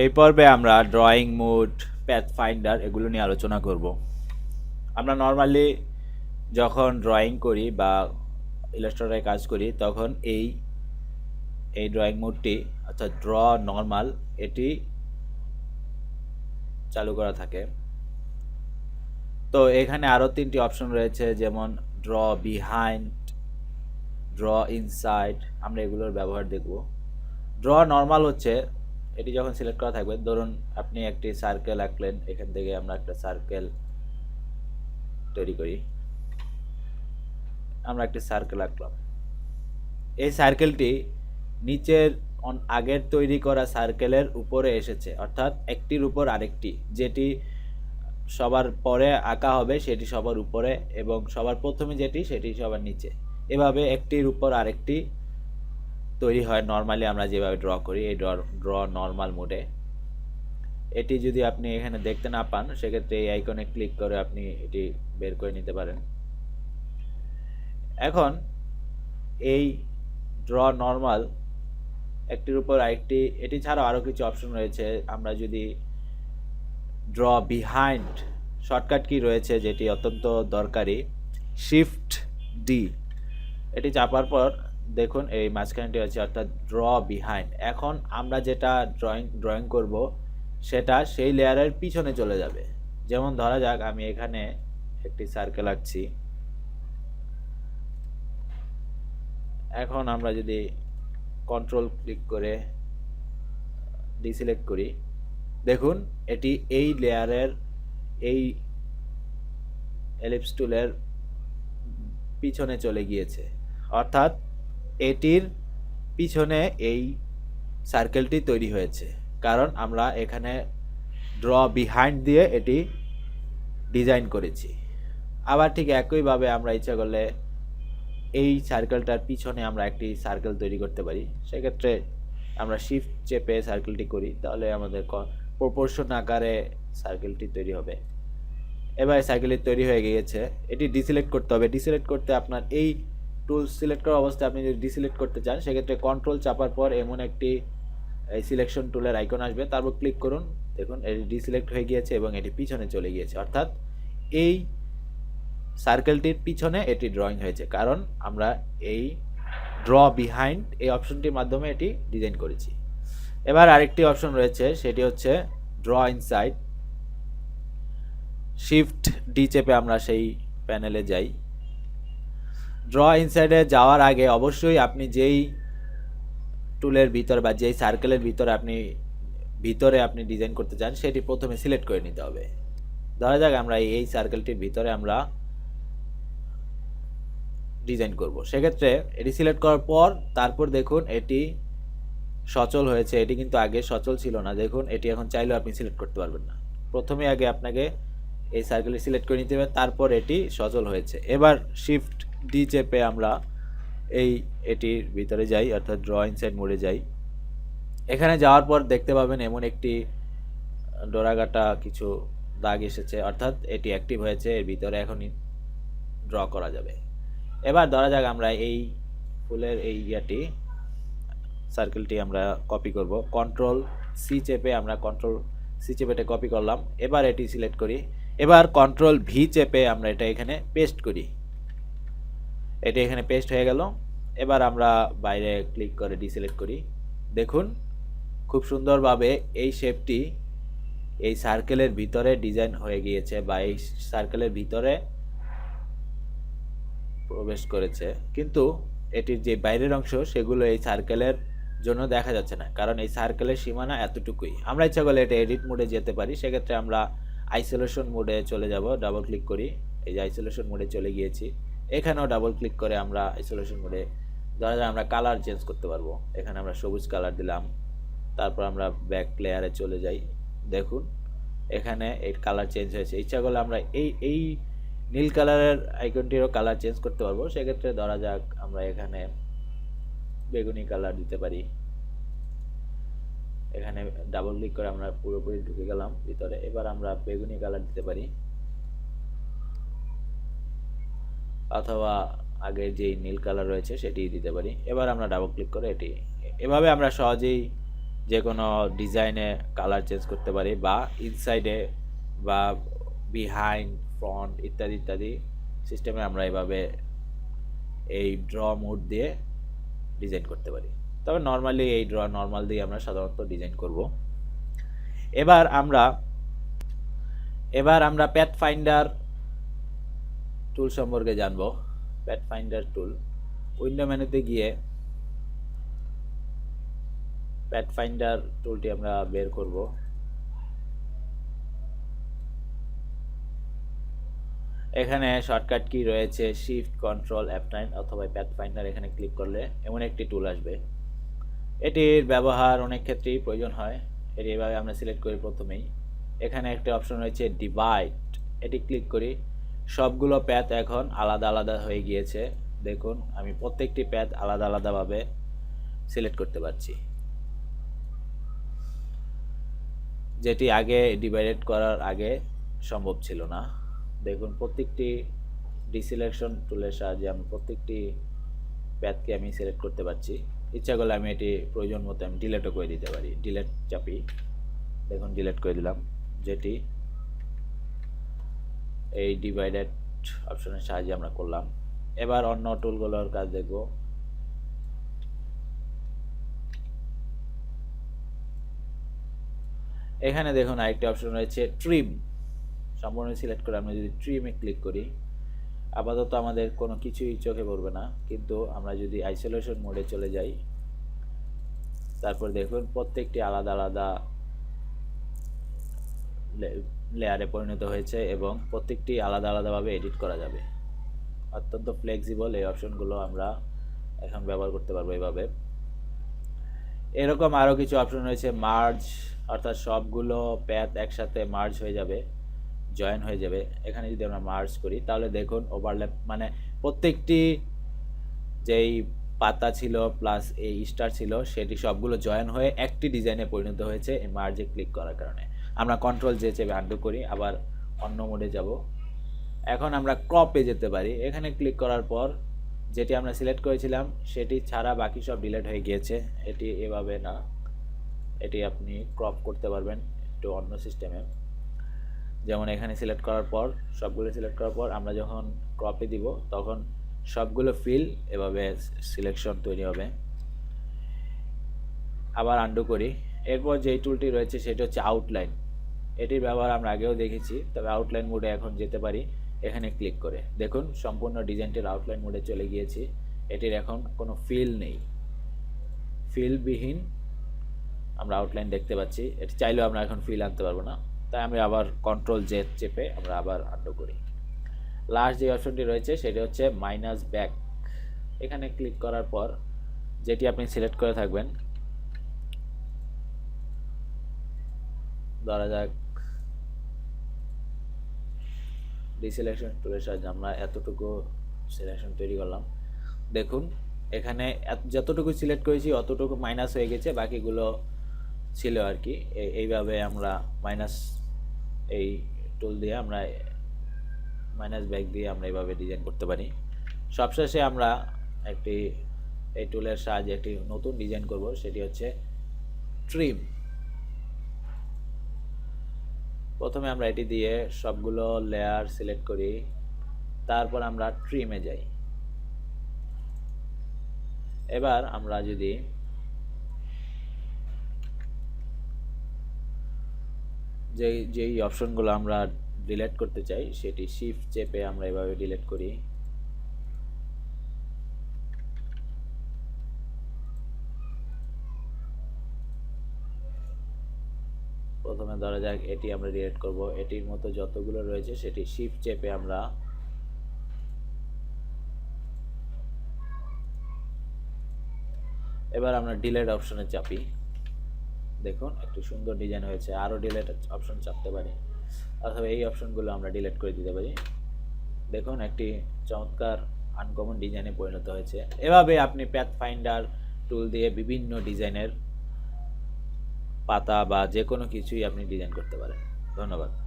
এই পর্বে আমরা ড্রয়িং মুড প্যাথ ফাইন্ডার এগুলো নিয়ে আলোচনা করব। আমরা নর্মালি যখন ড্রয়িং করি বা ইলাস্ট্রেটরে কাজ করি, তখন এই এই ড্রয়িং মুডটি অর্থাৎ ড্র নর্মাল এটি চালু করা থাকে। তো এখানে আরও তিনটি অপশন রয়েছে, যেমন ড্র বিহাইন্ড ড্র ইনসাইড আমরা এগুলোর ব্যবহার দেখব। ড্র নর্মাল হচ্ছে এটি যখন সিলেক্ট করা থাকবে, ধরুন আপনি একটি সার্কেল আঁকলেন, এখান থেকে আমরা একটা সার্কেল তৈরি করি। আমরা একটি সার্কেল আঁকলাম। এই সার্কেলটি নিচের আগের তৈরি করা সার্কেলের উপরে এসেছে, অর্থাৎ একটির উপর আরেকটি। যেটি সবার পরে আঁকা হবে, সেটি সবার উপরে এবং সবার প্রথমে যেটি, সেটি সবার নিচে। এভাবে একটির উপর আরেকটি তৈরি হয় নর্মালি আমরা যেভাবে ড্র করি, এই ড্র ড্র নর্মাল মোডে এটি যদি আপনি এখানে দেখতে না পান, সেক্ষেত্রে এই আইকনে ক্লিক করে আপনি এটি বের করে নিতে পারেন। এখন, এই ড্র নর্মাল একটির উপর আরেকটি, এটি ছাড়াও আরও কিছু অপশন রয়েছে। আমরা যদি ড্র বিহাইন্ড শর্টকাট কি রয়েছে যেটি অত্যন্ত দরকারি। শিফট ডি এটি চাপার পর দেখুন, এই মাঝখানটি আছে অর্থাৎ ড্র বিহাইন্ড এখন আমরা যেটা ড্রয়িং ড্রয়িং করব, সেটা সেই লেয়ারের পিছনে চলে যাবে। যেমন ধরা যাক, আমি এখানে একটি সার্কেল আঁকছি। এখন আমরা যদি কন্ট্রোল ক্লিক করে ডিসিলেক্ট করি, দেখুন, এটি এই লেয়ারের এই এলিপস টুলের পিছনে চলে গিয়েছে। অর্থাৎ এটির পিছনে এই সার্কেলটি তৈরি হয়েছে। কারণ আমরা এখানে ড্র বিহাইন্ড দিয়ে এটি ডিজাইন করেছি। আবার ঠিক একইভাবে আমরা ইচ্ছা করলে এই সার্কেলটার পিছনে আমরা একটি সার্কেল তৈরি করতে পারি। সেক্ষেত্রে আমরা শিফট চেপে সার্কেলটি করি, তাহলে আমাদের প্রপোর্শন আকারে সার্কেলটি তৈরি হবে। এবার সার্কেলটি তৈরি হয়ে গিয়েছে। এটি ডিসিলেক্ট করতে হবে। ডিসিলেক্ট করতে আপনার এই টুল সিলেক্ট করা অবস্থায় আপনি যদি ডিসিলেক্ট করতে চান, সেক্ষেত্রে কন্ট্রোল চাপার পর এমন একটি, এই সিলেকশন টুলের আইকন আসবে। তারপর ক্লিক করুন। দেখুন, এটি ডিসিলেক্ট হয়ে গিয়েছে এবং এটি পিছনে চলে গিয়েছে। অর্থাৎ এই সার্কেলটির পিছনে এটি ড্রয়িং হয়েছে। কারণ আমরা এই ড্র বিহাইন্ড এই অপশনটির মাধ্যমে এটি ডিজাইন করেছি। এবার আরেকটি অপশন রয়েছে, সেটি হচ্ছে ড্র ইনসাইড শিফট ডি চেপে আমরা সেই প্যানেলে যাই। ড্র ইনসাইডে যাওয়ার আগে অবশ্যই আপনি যেই টুলের ভিতর বা যেই সার্কেলের ভিতরে আপনি ভিতরে আপনি ডিজাইন করতে চান, সেটি প্রথমে সিলেক্ট করে নিতে হবে। ধরা যাক আমরা এই সার্কেলটির ভিতরে আমরা ডিজাইন করব। সেক্ষেত্রে এটি সিলেক্ট করার পর, তারপর দেখুন এটি সচল হয়েছে। এটি কিন্তু আগে সচল ছিল না। দেখুন, এটি এখন চাইলেও আপনি সিলেক্ট করতে পারবেন না। প্রথমে আগে আপনাকে এই সার্কেলটি সিলেক্ট করে নিতে হবে, তারপর এটি সচল হয়েছে। এবার শিফট ডি চেপে আমরা এই এটির ভিতরে যাই, অর্থাৎ ড্র ইনসাইড মোডে যাই। এখানে যাওয়ার পর দেখতে পাবেন এমন একটি ডোরাগাটা কিছু দাগ এসেছে, অর্থাৎ এটি অ্যাক্টিভ হয়েছে, এর ভিতরে এখনই ড্র করা যাবে। এবার ধরা যাক আমরা এই ফুলের এই ইয়াটি সার্কেলটি আমরা কপি করব। কন্ট্রোল সি চেপে আমরা কন্ট্রোল সি চেপেটা কপি করলাম। এবার এটি সিলেক্ট করি। এবার কন্ট্রোল ভি চেপে আমরা এটা এখানে পেস্ট করি। এটি এখানে পেস্ট হয়ে গেল। এবার আমরা বাইরে ক্লিক করে ডিসিলেক্ট করি। দেখুন, খুব সুন্দরভাবে এই শেপটি এই সার্কেলের ভিতরে ডিজাইন হয়ে গিয়েছে বা এই সার্কেলের ভিতরে প্রবেশ করেছে। কিন্তু এটির যে বাইরের অংশ, সেগুলো এই সার্কেলের জন্য দেখা যাচ্ছে না। কারণ এই সার্কেলের সীমানা এতটুকুই। আমরা ইচ্ছা করলে এটা এডিট মোডে যেতে পারি। সেক্ষেত্রে আমরা আইসোলেশন মোডে চলে যাব। ডাবল ক্লিক করি। এই যে আইসোলেশন মোডে চলে গিয়েছি। এখানেও ডাবল ক্লিক করে আমরা আইসোলেশন মোডে ধরা যায় আমরা কালার চেঞ্জ করতে পারব। এখানে আমরা সবুজ কালার দিলাম, তারপর আমরা ব্যাক লেয়ারে চলে যাই। দেখুন, এখানে এই কালার চেঞ্জ হয়েছে। ইচ্ছা করলে আমরা এই এই নীল কালারের আইকনটিরও কালার চেঞ্জ করতে পারব। সেক্ষেত্রে ধরা যাক আমরা এখানে বেগুনি কালার দিতে পারি। এখানে ডাবল ক্লিক করে আমরা পুরোপুরি ঢুকে গেলাম ভিতরে। এবার আমরা বেগুনি কালার দিতে পারি। অথবা আগের যেই নীল কালার রয়েছে সেটি দিতে পারি। এবার আমরা ডাবল ক্লিক করে এটি, এভাবে আমরা সহজেই যে কোনো ডিজাইনে কালার চেঞ্জ করতে পারি বা ইনসাইডে বা বিহাইন্ড ফ্রন্ট ইত্যাদি ইত্যাদি সিস্টেমে আমরা এভাবে এই ড্র মোড দিয়ে ডিজাইন করতে পারি। তবে নর্মালি এই ড্র নর্মাল দিয়ে আমরা সাধারণত ডিজাইন করব। এবার আমরা এবার আমরা প্যাথ ফাইন্ডার টুল সম্পর্কে জানব প্যাথ ফাইন্ডার টুল উইন্ডো মেনুতে গিয়ে প্যাট ফাইন্ডার টুলটি আমরা বের করব। এখানে শর্টকাট কি রয়েছে শিফট কন্ট্রোল অ্যাপ নাইন অথবা প্যাট ফাইন্ডার এখানে ক্লিক করলে এমন একটি টুল আসবে। এটির ব্যবহার অনেক ক্ষেত্রেই প্রয়োজন হয়, এটি এভাবে আমরা সিলেক্ট করি প্রথমেই। এখানে একটি অপশন রয়েছে ডিভাইড এটি ক্লিক করি সবগুলো প্যাথ এখন আলাদা আলাদা হয়ে গিয়েছে। দেখুন, আমি প্রত্যেকটি প্যাথ আলাদা আলাদাভাবে সিলেক্ট করতে পারছি। যেটি আগে ডিভাইডেড করার আগে সম্ভব ছিল না। দেখুন, প্রত্যেকটি ডিসিলেকশন টুলের সাহায্যে আমি প্রত্যেকটি প্যাথকে আমি সিলেক্ট করতে পারছি। ইচ্ছা করলে আমি এটি প্রয়োজন মতো আমি ডিলেটও করে দিতে পারি। ডিলেট চাপি। দেখুন, ডিলেট করে দিলাম। যেটি এই ডিভাইডেড অপশনের সাহায্যে আমরা করলাম। এবার অন্য টুলগুলোর কাজ দেখব। এখানে দেখুন আরেকটি অপশন রয়েছে ট্রিম সম্পূর্ণ সিলেক্ট করে আমরা যদি ট্রিমে ক্লিক করি, আপাতত আমাদের কোনো কিছুই চোখে পড়বে না। কিন্তু আমরা যদি আইসোলেশন মোডে চলে যাই, তারপর দেখুন প্রত্যেকটি আলাদা আলাদা লেয়ারে পরিণত হয়েছে এবং প্রত্যেকটি আলাদা আলাদাভাবে এডিট করা যাবে। অত্যন্ত ফ্লেক্সিবল এই অপশনগুলো আমরা এখন ব্যবহার করতে পারব এইভাবে। এরকম আরও কিছু অপশন রয়েছে মার্জ অর্থাৎ সবগুলো প্যাথ একসাথে মার্জ হয়ে যাবে জয়েন হয়ে যাবে। এখানে যদি আমরা মার্জ করি, তাহলে দেখুন ওভারল্যাপ মানে প্রত্যেকটি যেই পাতা ছিল প্লাস এই স্টার ছিল, সেটি সবগুলো জয়েন হয়ে একটি ডিজাইনে পরিণত হয়েছে এই মার্জে ক্লিক করার কারণে। আমরা কন্ট্রোল যে চেপে আন্ডু করি, আবার অন্য মোডে যাব। এখন আমরা ক্রপে যেতে পারি। এখানে ক্লিক করার পর যেটি আমরা সিলেক্ট করেছিলাম, সেটি ছাড়া বাকি সব ডিলেট হয়ে গিয়েছে। এটি এভাবে না। এটি আপনি ক্রপ করতে পারবেন একটু অন্য সিস্টেমে যেমন এখানে সিলেক্ট করার পর, সবগুলো সিলেক্ট করার পর আমরা যখন ক্রপে দিব, তখন সবগুলো ফিল এভাবে সিলেকশন তৈরি হবে। আবার আন্ডু করি। এরপর যেই টুলটি রয়েছে, সেটি হচ্ছে আউটলাইন এটির ব্যবহার আমরা আগেও দেখেছি, তবে আউটলাইন মোডে এখন যেতে পারি। এখানে ক্লিক করে। দেখুন, সম্পূর্ণ ডিজাইনটির আউটলাইন মোডে চলে গিয়েছি। এটির এখন কোনো ফিল নেই। ফিলবিহীন আমরা আউটলাইন দেখতে পাচ্ছি। এটি চাইলেও আমরা এখন ফিল আনতে পারব না। তাই আমি আবার কন্ট্রোল জেড চেপে আমরা আবার আন্ডু করি। লাস্ট যে অপশনটি রয়েছে, সেটি হচ্ছে মাইনাস ব্যাক এখানে ক্লিক করার পর যেটি আপনি সিলেক্ট করে থাকবেন, ধরা যাক ডিসিলেকশন টুলের সাহায্যে আমরা এতটুকু সিলেকশন তৈরি করলাম। দেখুন, এখানে যতটুকু সিলেক্ট করেছি, অতটুকু মাইনাস হয়ে গেছে, বাকিগুলো ছিল আর কি। এইভাবে আমরা মাইনাস এই টুল দিয়ে আমরা মাইনাস ব্যাগ দিয়ে আমরা এইভাবে ডিজাইন করতে পারি। সবশেষে আমরা একটি, এই টুলের সাহায্যে একটি নতুন ডিজাইন করব, সেটি হচ্ছে ট্রিম প্রথমে আমরা এটি দিয়ে সবগুলো লেয়ার সিলেক্ট করি, তারপর আমরা ট্রিমে যাই। এবার আমরা যদি যে যেই অপশনগুলো আমরা ডিলেট করতে চাই, সেটি শিফট চেপে আমরা এভাবে ডিলেট করি। প্রথমে ধরা যাক, এটি আমরা ডিলিট করব। এটির মতো যতগুলো রয়েছে, সেটি শিফট চেপে আমরা এবার আমরা ডিলেট অপশনে চাপি। দেখুন, একটু সুন্দর ডিজাইন হয়েছে। আরও ডিলেট অপশন চাপতে পারি। অথবা এই অপশনগুলো আমরা ডিলিট করে দিতে পারি। দেখুন, একটি চমৎকার আনকমন ডিজাইনে পরিণত হয়েছে। এভাবে আপনি প্যাথ ফাইন্ডার টুল দিয়ে বিভিন্ন ডিজাইনের পাতা বা যে কোনো কিছুই আপনি ডিজাইন করতে পারেন। ধন্যবাদ।